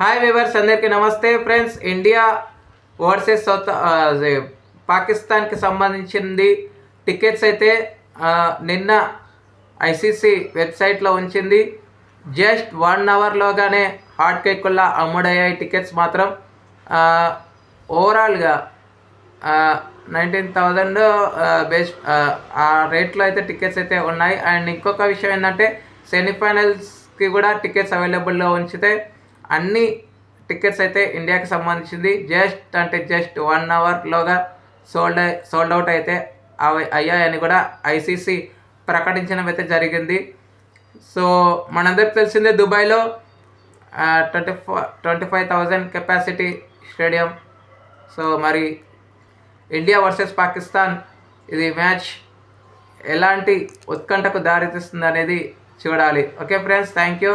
Hi viewers అందరికీ నమస్తే friends India versus south పాకిస్తాన్కి సంబంధించింది టికెట్స్ అయితే uh, నిన్న ఐసీసీ వెబ్సైట్లో ఉంచింది. జస్ట్ వన్ అవర్లోగానే హాట్ కేకుల్లా అమ్ముడయ్యాయి టికెట్స్ మాత్రం. ఓవరాల్గా నైన్టీన్ థౌజండ్ బేస్ ఆ రేట్లో అయితే టికెట్స్ అయితే ఉన్నాయి. అండ్ ఇంకొక విషయం ఏంటంటే సెమీఫైనల్స్కి కూడా టికెట్స్ అవైలబుల్లో ఉంచితే అన్ని టికెట్స్ అయితే ఇండియాకి సంబంధించింది. జస్ట్ అంటే జస్ట్ వన్ అవర్లోగా సోల్డ్ సోల్డ్ అవుట్ అయితే అవి అయ్యాయని కూడా ఐసీసీ ప్రకటించడం అయితే జరిగింది. సో మనందరికి తెలిసిందే దుబాయ్లో twenty four twenty five thousand capacity stadium. So మరి ఇండియా వర్సెస్ పాకిస్తాన్ ఇది మ్యాచ్ ఎలాంటి ఉత్కంఠకు దారితీస్తుంది అనేది చూడాలి. Okay friends thank you.